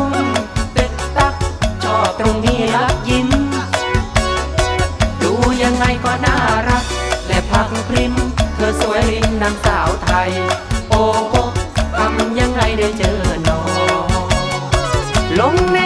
ว รับยิ้ม ดูยังไงก็น่ารัก และพักพริม เธอสวยลิงนางสาวไทย โอ้โหทำยังไงได้เจอน้องลงใน